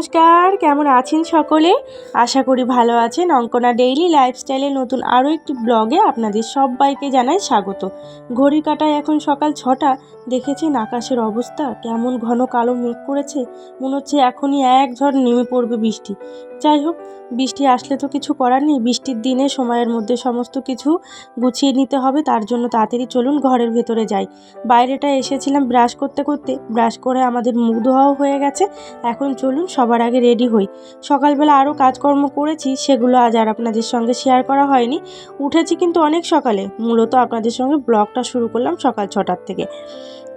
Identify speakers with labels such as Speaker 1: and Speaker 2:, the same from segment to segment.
Speaker 1: নমস্কার, কেমন আছেন সকলে? আশা করি ভালো আছেন। অঙ্কনা ডেইলি লাইফস্টাইলে নতুন আরও একটি ব্লগে আপনাদের সবাইকে জানাই স্বাগত। ঘড়ি কাটায় এখন সকাল ছটা। দেখেছেন আকাশের অবস্থা? কেমন ঘন কালো মেঘ করেছে। মনে হচ্ছে এখনই এক ঝড় নেমে পড়বে বৃষ্টি। যাই হোক, বৃষ্টি আসলে তো কিছু করার নেই। বৃষ্টির দিনে সময়ের মধ্যে সমস্ত কিছু গুছিয়ে নিতে হবে। তার জন্য তাড়াতাড়ি চলুন ঘরের ভেতরে যাই। বাইরেটা এসেছিলাম ব্রাশ করতে করতে। ব্রাশ করে আমাদের মুখ ধোয়াও হয়ে গেছে। এখন চলুন সবার আগে রেডি হই। সকালবেলা আরও কাজকর্ম করেছি, সেগুলো আজ আর আপনাদের সঙ্গে শেয়ার করা হয়নি। উঠেছি কিন্তু অনেক সকালে। মূলত আপনাদের সঙ্গে ব্লগটা শুরু করলাম সকাল ছটার থেকে।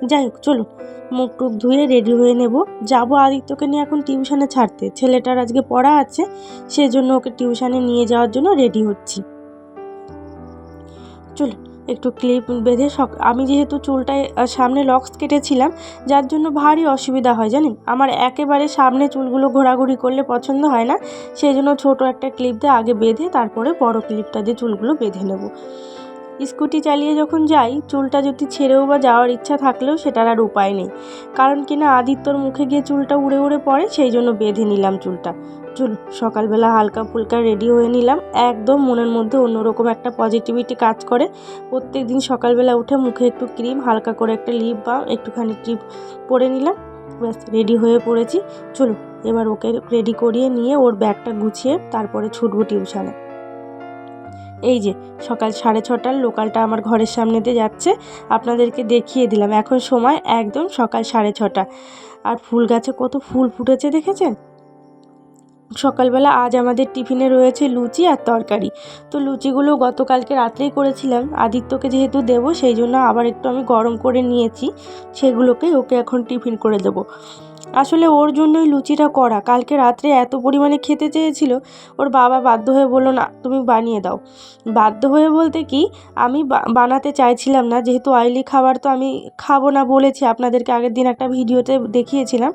Speaker 1: যাই হোক, চলুন। মুখ টুক ধুয়ে রেডি হয়ে নেব। যাব আদিত্যকে নিয়ে এখন টিউশনে ছাড়তে। ছেলেটার আজকে পড়া আছে, সেজন্য ওকে টিউশনে নিয়ে যাওয়ার জন্য রেডি হচ্ছি। চলুন। একটু ক্লিপ বেঁধে আমি যেহেতু চুলটায় সামনে লক্স কেটেছিলাম, যার জন্য ভারী অসুবিধা হয়, জানেন? আমার একেবারে সামনে চুলগুলো ঘোরাঘুরি করলে পছন্দ হয় না, সেই জন্য ছোটো একটা ক্লিপ দিয়ে আগে বেঁধে তারপরে বড় ক্লিপটা দিয়ে চুলগুলো বেঁধে নেব। স্কুটি চালিয়ে যখন যাই, চুলটা যদি ছেড়েও বা যাওয়ার ইচ্ছা থাকলেও সেটার আর উপায় নেই। কারণ কিনা আদিত্যর মুখে গিয়ে চুলটা উড়ে উড়ে পড়ে, সেই জন্য বেঁধে নিলাম চুলটা। চুল, সকালবেলা হালকা ফুলকা রেডি হয়ে নিলাম। একদম মনের মধ্যে অন্যরকম একটা পজিটিভিটি কাজ করে। প্রত্যেক দিন সকালবেলা উঠে মুখে একটু ক্রিম হালকা করে একটা লিপ বা একটুখানি টিপ পরে নিলাম। ব্যাস রেডি হয়ে পড়েছি। চলো এবার ওকে রেডি করিয়ে নিয়ে ওর ব্যাগটা গুছিয়ে তারপরে ছুটবো টিউশনে এই যে, সকাল সাড়ে ছটার লোকালটা আমার ঘরের সামনে দিয়ে যাচ্ছে, আপনাদেরকে দেখিয়ে দিলাম। এখন সময় একদম সকাল সাড়ে ছটা। আর ফুল গাছে কত ফুল ফুটেছে দেখেছেন? সকালবেলা আজ আমাদের টিফিনে রয়েছে লুচি আর তরকারি। তো লুচিগুলো গতকালকে রাত্রেই করেছিলাম। আদিত্যকে যেহেতু দেবো, সেই জন্য আবার একটু আমি গরম করে নিয়েছি সেগুলোকে ওকে এখন টিফিন করে দেবো। আসলে ওর জন্যই লুচিটা করা। কালকে রাত্রে এত পরিমাণে খেতে চেয়েছিল, ওর বাবা বাধ্য হয়ে বলল, না, তুমি বানিয়ে দাও। বাধ্য হয়ে বলতে কি, আমি বানাতে চাইছিলাম না, যেহেতু অয়েলি খাবার তো আমি খাব না বলেছি। আপনাদেরকে আগের দিন একটা ভিডিওতে দেখিয়েছিলাম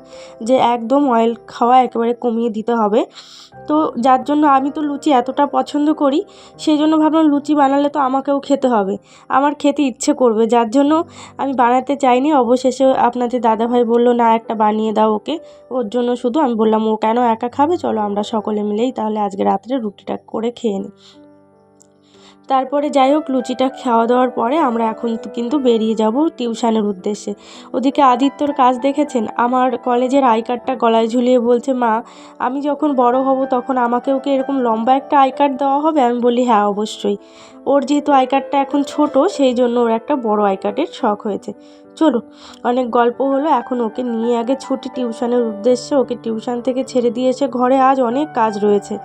Speaker 1: যে একদম অয়েল খাওয়া একেবারে কমিয়ে দিতে হবে। তো যার জন্য আমি তো লুচি এতটা পছন্দ করি, সেই জন্য ভাবলাম লুচি বানালে তো আমাকেও খেতে হবে। আমার খেতে ইচ্ছে করবে, যার জন্য আমি বানাতে চাইনি। অবশেষে আপনাদের দাদাভাই বলল, না, একটা বানিয়ে দাও। ওকে। ওর জন্য শুধু আমি বললাম, ও কেন একা খাবে? চলো আমরা সকলে মিলেই তাহলে আজকে রাত্রে রুটিটা করে খেয়ে নিই তারপরে যাই হোক, লুচিটা খাওয়া দাওয়ার পরে আমরা এখন কিন্তু বেরিয়ে যাব টিউশনের উদ্দেশ্যে। ওদিকে আদিত্যর কাজ দেখেছেন? আমার কলেজের আই কার্ডটা গলায় ঝুলিয়ে বলছে, মা, আমি যখন বড় হব তখন আমাকেও কি এরকম লম্বা একটা আই কার্ড দেওয়া হবে? আমি বলি হ্যাঁ অবশ্যই। ওর যেহেতু আই কার্ডটা এখন ছোট, সেই জন্য ওর একটা বড় আই কার্ডের শখ হয়েছে। চলো, অনেক গল্প হলো, এখন ওকে নিয়ে আগে ছুটি টিউশনের উদ্দেশ্যে, ওকে টিউশন থেকে ছেড়ে দিয়ে এসে ঘরে আজ অনেক কাজ রয়েছে।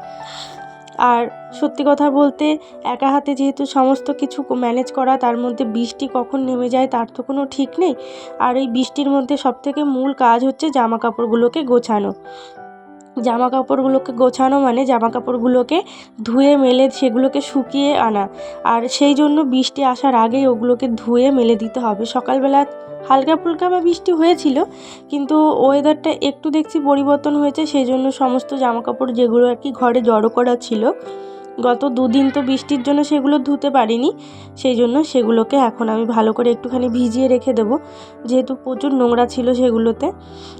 Speaker 1: আর সত্যি কথা বলতে, একা হাতে যেহেতু সমস্ত কিছু ম্যানেজ করা, তার মধ্যে বৃষ্টি কখন নেমে যায় তার তো কোনো ঠিক নেই। আর এই বৃষ্টির মধ্যে সবথেকে মূল কাজ হচ্ছে জামা কাপড়গুলোকে গোছানো। জামা কাপড়গুলোকে গোছানো মানে জামা কাপড়গুলোকে ধুয়ে মেলে সেগুলোকে শুকিয়ে আনা। আর সেই জন্য বৃষ্টি আসার আগেই ওগুলোকে ধুয়ে মেলে দিতে হবে। সকালবেলা হালকা ফুলকা বা বৃষ্টি হয়েছিল, কিন্তু ওয়েদারটা একটু দেখছি পরিবর্তন হয়েছে, সেই জন্য সমস্ত জামাকাপড় যেগুলো আর কি ঘরে জড়ো করা ছিল গত দুদিন তো বৃষ্টির জন্য সেগুলো ধুতে পারিনি, সেই জন্য সেগুলোকে এখন আমি ভালো করে একটুখানি ভিজিয়ে রেখে দেবো। যেহেতু প্রচুর নোংরা ছিল সেগুলোতে।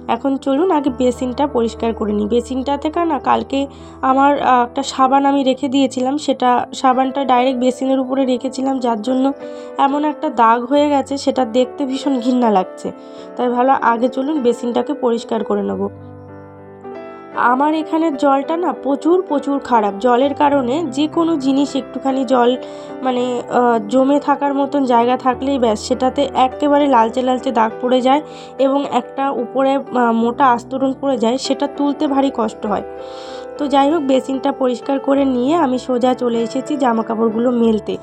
Speaker 1: এখন চলুন আগে বেসিনটা পরিষ্কার করে নিই। বেসিনটা থেকে না, কালকে আমার একটা সাবান আমি রেখে দিয়েছিলাম। সেটা, সাবানটা ডাইরেক্ট বেসিনের উপরে রেখেছিলাম, যার জন্য এমন একটা দাগ হয়ে গেছে, সেটা দেখতে ভীষণ ঘৃণা লাগছে। তাই ভালো, আগে চলুন বেসিনটাকে পরিষ্কার করে নেব। আমার এখানের জলটা না প্রচুর প্রচুর খারাপ। জলের কারণে যে কোনো জিনিস একটুখানি জল মানে জমে থাকার মতন জায়গা থাকলেই ব্যাস, সেটাতে একেবারে লালচে লালচে দাগ পড়ে যায় এবং একটা উপরে মোটা আস্তরণ পড়ে যায়, সেটা তুলতে ভারী কষ্ট হয়। তো যাই হোক, বেসিনটা পরিষ্কার করে নিয়ে আমি সোজা চলে এসেছি জামা কাপড়গুলো মেলতে।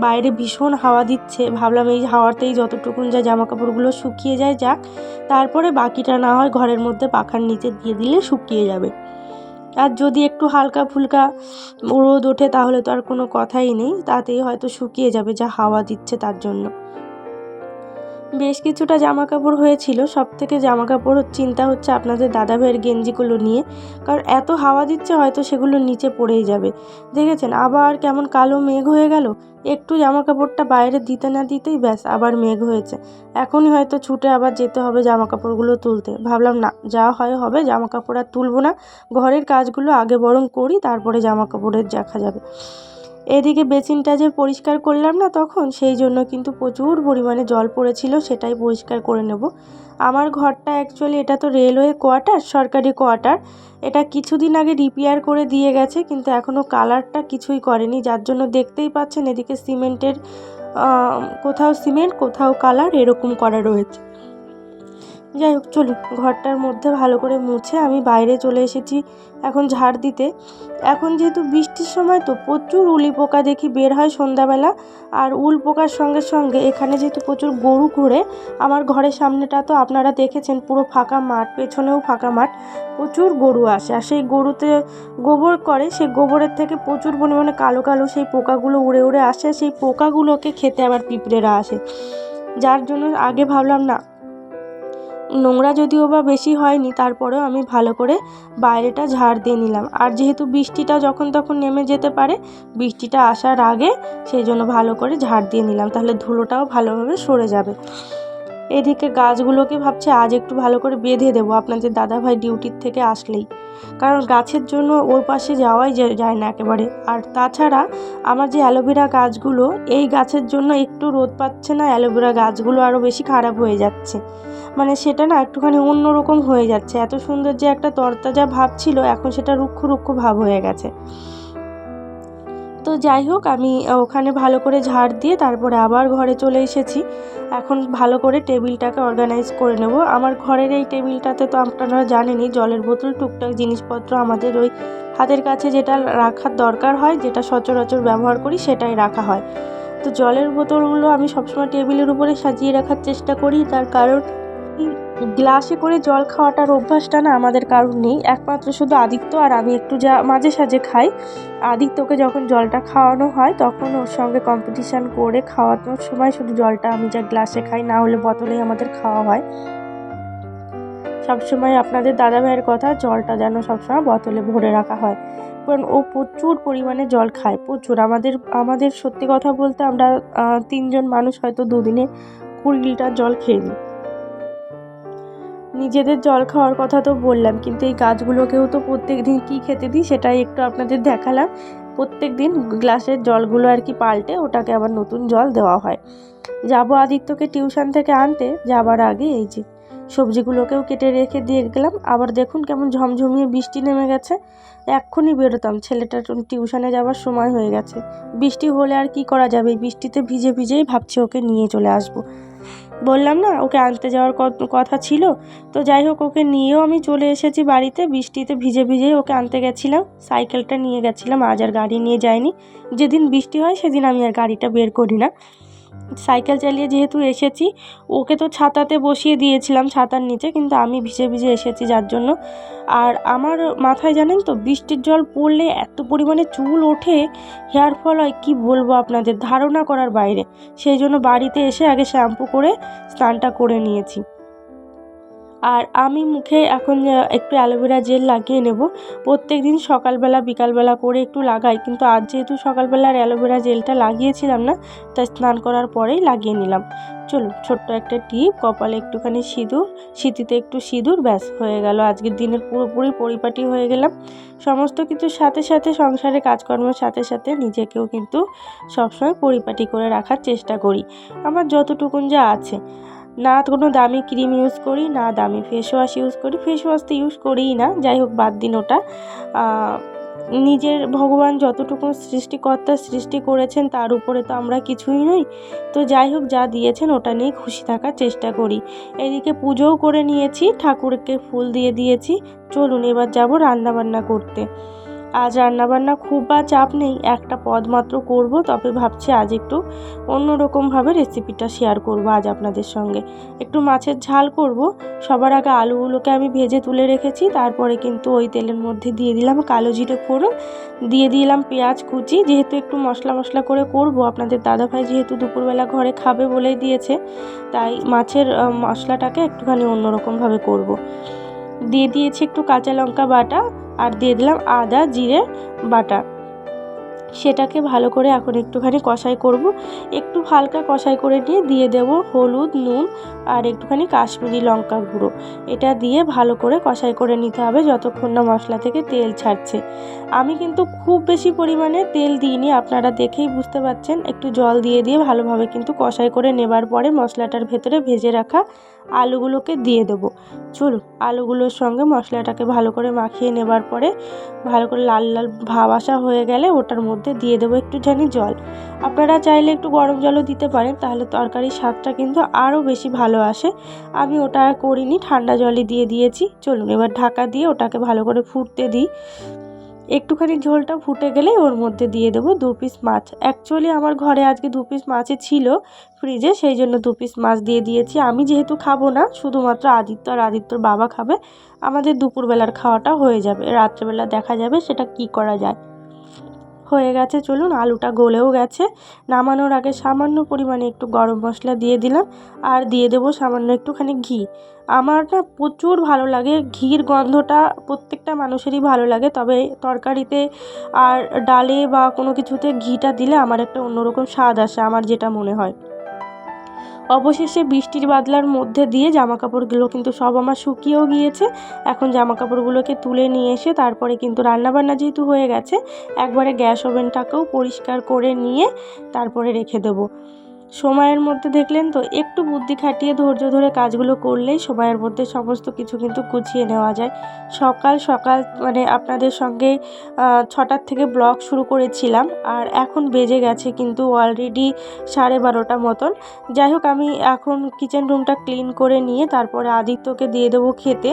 Speaker 1: বাইরে ভীষণ হাওয়া দিচ্ছে। ভাবলাম এই হাওয়াতেই যতটুকুন যা জামা কাপড়গুলো শুকিয়ে যায় যাক, তারপরে বাকিটা না হয় ঘরের মধ্যে পাখার নিচে দিয়ে দিলে শুকিয়ে যাবে। আর যদি একটু হালকা ফুলকা রোদ ওঠে তাহলে তো আর কোনো কথাই নেই, তাতেই হয়তো শুকিয়ে যাবে যা হাওয়া দিচ্ছে তার জন্য। বেশ কিছুটা জামা কাপড় হয়েছিল। সব থেকে জামা কাপড় চিন্তা হচ্ছে আপনাদের দাদা ভাইয়ের গেঞ্জিগুলো নিয়ে। কারণ এত হাওয়া দিচ্ছে, হয়তো সেগুলো নিচে পড়েই যাবে। দেখেছেন? আবার কেমন কালো মেঘ হয়ে গেল। একটু জামা কাপড়টা বাইরে দিতে না দিতেই ব্যাস, আবার মেঘ হয়েছে। এখনই হয়তো ছুটে আবার যেতে হবে জামা কাপড়গুলো তুলতে। ভাবলাম, না, যা হয় হবে জামা কাপড় আর তুলবো না। ঘরের কাজগুলো আগে বরং করি, তারপরে জামা কাপড়ের দেখা যাবে। এদিকে বেসিনটা যে পরিষ্কার করলাম না তখন, সেই জন্য কিন্তু প্রচুর পরিমাণে জল পড়েছিল, সেটাই পরিষ্কার করে নেব। আমার ঘরটা অ্যাকচুয়ালি এটা তো রেলওয়ে কোয়ার্টার সরকারি কোয়ার্টার এটা কিছুদিন আগে রিপেয়ার করে দিয়ে গেছে, কিন্তু এখনও কালারটা কিছুই করেনি। যার জন্য দেখতেই পাচ্ছেন এদিকে সিমেন্টের কোথাও সিমেন্ট কোথাও কালার এরকম করা রয়েছে। যাই হোক, চলুন। ঘরটার মধ্যে ভালো করে মুছে আমি বাইরে চলে এসেছি এখন ঝাড় দিতে। এখন যেহেতু বৃষ্টির সময় তো প্রচুর উলি পোকা দেখি বের হয় সন্ধ্যাবেলা। আর উল পোকার সঙ্গে সঙ্গে এখানে যেহেতু প্রচুর গরু ঘুরে, আমার ঘরের সামনেটা তো আপনারা দেখেছেন, পুরো ফাঁকা মাঠ, পেছনেও ফাঁকা মাঠ, প্রচুর গরু আসে। আর সেই গরুতে গোবর করে, সেই গোবরের থেকে প্রচুর পরিমাণে কালো কালো সেই পোকাগুলো উড়ে উড়ে আসে। সেই পোকাগুলোকে খেতে আবার পিঁপড়েরা আসে। যার জন্য আগে ভাবলাম, না নোংরা যদিও বা বেশি হয়নি, তারপরেও আমি ভালো করে বাইরেটা ঝাড় দিয়ে নিলাম। আর যেহেতু বৃষ্টিটা যখন তখন নেমে যেতে পারে, বৃষ্টিটা আসার আগে সেই জন্য ভালো করে ঝাড় দিয়ে নিলাম, তাহলে ধুলোটাও ভালোভাবে সরে যাবে। এদিকে গাছগুলোকে ভাবছি আজ একটু ভালো করে বেঁধে দেবো। আপনাদের দাদাভাই ডিউটির থেকে আসলেই। কারণ গাছের জন্য ওর পাশে যাওয়াই যায় না একেবারে। আর তাছাড়া আমার যে অ্যালোভেরা গাছগুলো, এই গাছের জন্য একটু রোদ পাচ্ছে না, অ্যালোভেরা গাছগুলো আরও বেশি খারাপ হয়ে যাচ্ছে। মানে সেটা না একটুখানি অন্যরকম হয়ে যাচ্ছে। এত সুন্দর যে একটা তরতাজা ভাব ছিল, এখন সেটা রুক্ষ রুক্ষ ভাব হয়ে গেছে। তো যাই হোক, আমি ওখানে ভালো করে ঝাড় দিয়ে তারপরে আবার ঘরে চলে এসেছি। এখন ভালো করে টেবিলটাকে অর্গানাইজ করে নেব। আমার ঘরের এই টেবিলটাতে তো আপনারা জানেনই, জলের বোতল, টুকটাক জিনিসপত্র আমাদের ওই হাতের কাছে যেটা রাখার দরকার হয়, যেটা সচরাচর ব্যবহার করি, সেটাই রাখা হয়। তো জলের বোতলগুলো আমি সবসময় টেবিলের উপরে সাজিয়ে রাখার চেষ্টা করি। তার কারণ গ্লাসে করে জল খাওয়াটার অভ্যাসটা না আমাদের কারণ নেই। একমাত্র শুধু আদিত্য আর আমি একটু যা মাঝে সাঝে খাই। আদিত্যকে যখন জলটা খাওয়ানো হয়, তখন ওর সঙ্গে কম্পিটিশান করে খাওয়ানোর সময় শুধু জলটা আমি যা গ্লাসে খাই, না হলে বোতলেই আমাদের খাওয়া হয়। সবসময় আপনাদের দাদা ভাইয়ের কথা, জলটা যেন সবসময় বোতলে ভরে রাখা হয়। কারণ ও প্রচুর পরিমাণে জল খায়, প্রচুর। আমাদের আমাদের সত্যি কথা বলতে আমরা তিনজন মানুষ হয়তো দুদিনে কুড়ি লিটার জল খেয়ে নিই। নিজেদের জল খাওয়ার কথা তো বললাম, কিন্তু এই গাছগুলোকেও তো প্রত্যেক দিন কী খেতে দিই সেটাই একটু আপনাদের দেখালাম। প্রত্যেক দিন গ্লাসের জলগুলো আর কি পাল্টে ওটাকে আবার নতুন জল দেওয়া হয়। যাব আদিত্যকে টিউশন থেকে আনতে, যাবার আগে এই যে সবজিগুলোকেও কেটে রেখে দিয়ে গেলাম। আবার দেখুন কেমন ঝমঝমিয়ে বৃষ্টি নেমে গেছে। এক্ষুনি বেরোতাম ছেলেটার টিউশনে যাওয়ার সময় হয়ে গেছে। বৃষ্টি হলে আর কি করা যাবে? বৃষ্টিতে ভিজে ভিজেই ভাবছি ওকে নিয়ে চলে আসব। বললাম না, ওকে আনতে যাওয়ার কথা ছিল। তো যাই হোক, ওকে নিয়েও আমি চলে এসেছি বাড়িতে। বৃষ্টিতে ভিজে ভিজেই ওকে আনতে গেছিলাম। সাইকেলটা নিয়ে গেছিলাম, আজ আর গাড়ি নিয়ে যাইনি। যেদিন বৃষ্টি হয়, সেদিন আমি আর গাড়িটা বের করি না। সাইকেল চালিয়ে যেহেতু এসেছি, ওকে তো ছাতাতে বসিয়ে দিয়েছিলাম ছাতার নিচে, কিন্তু আমি ভিজে ভিজে এসেছি যার জন্য। আর আমার মাথায় জানেন তো, বৃষ্টির জল পড়লে এত পরিমাণে চুল ওঠে, হেয়ার ফল হয়, কী বলব আপনাদের? ধারণা করার বাইরে। সেই জন্য বাড়িতে এসে আগে শ্যাম্পু করে স্নানটা করে নিয়েছি। আর আমি মুখে এখন একটু অ্যালোভেরা জেল লাগিয়ে নেব। প্রত্যেক দিন সকালবেলা, বিকালবেলা করে একটু লাগাই। কিন্তু আজ যেহেতু সকালবেলার অ্যালোভেরা জেলটা লাগিয়েছিলাম না, তাই স্নান করার পরেই লাগিয়ে নিলাম। চলুন, ছোট্ট একটা টিপ, কপালে একটুখানি সিঁদুর, সিঁথিতে একটু সিঁদুর, ব্যাস, হয়ে গেল। আজকের দিনের পুরোপুরি পরিপাটি হয়ে গেলাম। সমস্ত কিছুর সাথে সাথে, সংসারে কাজকর্মের সাথে সাথে নিজেকেও কিন্তু সবসময় পরিপাটি করে রাখার চেষ্টা করি। আমার যতটুকুন যা আছে। না কোনো দামি ক্রিম ইউজ করি, না দামি ফেস ওয়াশ ইউজ করি। ফেস ওয়াশ তো ইউজ করিই না, যাই হোক বাদ দিন ওটা। নিজের ভগবান যতটুকু সৃষ্টিকর্তা সৃষ্টি করেছেন তার উপরে তো আমরা কিছুই নই। তো যাই হোক যা দিয়েছেন ওটা নিয়ে খুশি থাকার চেষ্টা করি। এদিকে পুজোও করে নিয়েছি, ঠাকুরকে ফুল দিয়ে দিয়েছি। চলুন এবার যাব রান্না বান্না করতে। আজ রান্নাবান্না খুব বা চাপ নেই, একটা পদ মাত্র করব, তবে ভাবছি আজ একটু অন্যরকমভাবে রেসিপিটা শেয়ার করব আজ আপনাদের সঙ্গে একটু মাছের ঝাল করব, সবার আগে আলুগুলোকে আমি ভেজে তুলে রেখেছি, তারপরে কিন্তু ওই তেলের মধ্যে দিয়ে দিলাম কালো জিরে ফোড়ন, দিয়ে দিলাম পেঁয়াজ কুচি, যেহেতু একটু মশলা মশলা করে করব, আপনাদের দাদাভাই যেহেতু দুপুরবেলা ঘরে খাবে বলেই দিয়েছে, তাই মাছের মশলাটাকে একটুখানি অন্যরকমভাবে করব। দিয়ে দিয়েছি একটু কাঁচা লঙ্কা বাটা আর দিয়ে দিলাম আদা, জিরে, বাটা। সেটাকে ভালো করে এখন একটুখানি কষাই করব। একটু হালকা কষাই করে নিয়ে দিয়ে দেব হলুদ, নুন আর একটুখানি কাশ্মীরি লঙ্কা গুঁড়ো। এটা দিয়ে ভালো করে কষাই করে নিতে হবে যতক্ষণ না মশলা থেকে তেল ছাড়ছে। আমি কিন্তু খুব বেশি পরিমাণে তেল দিইনি, আপনারা দেখেই বুঝতে পারছেন একটু জল দিয়ে দিয়ে ভালোভাবে কিন্তু কষাই করে নেবার পরে মশলাটার ভেতরে ভেজে রাখা আলুগুলোকে দিয়ে দেবো। চলুন আলুগুলোর সঙ্গে মশলাটাকে ভালো করে মাখিয়ে নেবার পরে, ভালো করে লাল লাল ভাব আসা হয়ে গেলে ওটার মধ্যে দিয়ে দেবো একটুখানি জল। আপনারা চাইলে একটু গরম জলও দিতে পারেন, তাহলে তরকারির স্বাদটা কিন্তু আরও বেশি ভালো আসে। আমি ওটা করিনি, ঠান্ডা জলই দিয়ে দিয়েছি। চলুন, এবার ঢাকা দিয়ে ওটাকে ভালো করে ফুটতে দিই। একটুখানি ঝোলটা ফুটে গেলে ওর মধ্যে দিয়ে দেবো দু পিস মাছ। অ্যাকচুয়ালি আমার ঘরে আজকে দু পিস মাছই ছিল ফ্রিজে সেই জন্য দু পিস মাছ দিয়ে দিয়েছি। আমি যেহেতু খাব না, শুধুমাত্র আদিত্য আর আদিত্যর বাবা খাবে। আমাদের দুপুরবেলার খাওয়াটা হয়ে যাবে। রাত্রেবেলা দেখা যাবে সেটা কি করা যায়। হয়ে গেছে, চলুন আলুটা গলেও গেছে। নামানোর আগে সামান্য পরিমাণে একটু গরম মশলা দিয়ে দিলাম, আর দিয়ে দেবো সামান্য একটুখানি ঘি। আমার না প্রচুর ভালো লাগে, ঘির গন্ধটা প্রত্যেকটা মানুষেরই ভালো লাগে, তবে তরকারিতে আর ডালে বা কোনো কিছুতে ঘিটা দিলে আমার একটা অন্যরকম স্বাদ আসে, আমার যেটা মনে হয়। অবশেষে বৃষ্টির বাদলার মধ্যে দিয়ে জামা কাপড়গুলো কিন্তু সব আমার শুকিয়েও গিয়েছে। এখন জামা কাপড়গুলোকে তুলে নিয়ে এসে তারপরে কিন্তু রান্নাবান্না যেহেতু হয়ে গেছে, একবারে গ্যাস ওভেনটাকেও পরিষ্কার করে নিয়ে তারপরে রেখে দেবো। সময়ের মধ্যে দেখলেন তো, একটু বুদ্ধি খাটিয়ে ধৈর্য ধরে কাজগুলো করলেই সময়ের মধ্যে সমস্ত কিছু কিন্তু গুছিয়ে নেওয়া যায়। সকাল সকাল মানে আপনাদের সঙ্গে ছটার থেকে ব্লগ শুরু করেছিলাম আর এখন বেজে গেছে কিন্তু অলরেডি সাড়ে বারোটা মতন। যাই হোক, আমি এখন কিচেন রুমটা ক্লিন করে নিয়ে তারপরে আদিত্যকে দিয়ে দেবো খেতে।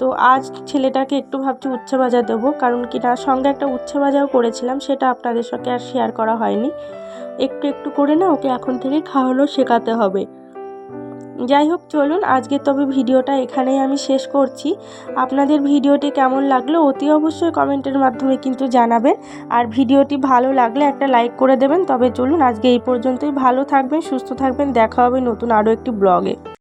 Speaker 1: তো আজ ছেলেটাকে একটু ভাবছি উচ্ছে ভাজা দেবো, কারণ কি না সঙ্গে একটা উচ্ছে ভাজাও করেছিলাম, সেটা আপনাদের সঙ্গে আর শেয়ার করা হয়নি। একটু একটু করে না ওকে এখন থেকে খাওয়ানো শেখাতে হবে। যাই হোক, চলুন আজকে তবে ভিডিওটা এখানেই আমি শেষ করছি। আপনাদের ভিডিওটি কেমন লাগল অতি অবশ্যই কমেন্টের মাধ্যমে কিন্তু জানাবেন। আর ভিডিওটি ভালো লাগলে একটা লাইক করে দেবেন। তবে চলুন আজকে এই পর্যন্তই। ভালো থাকবেন, সুস্থ থাকবেন। দেখা হবে নতুন আরও একটি ব্লগে।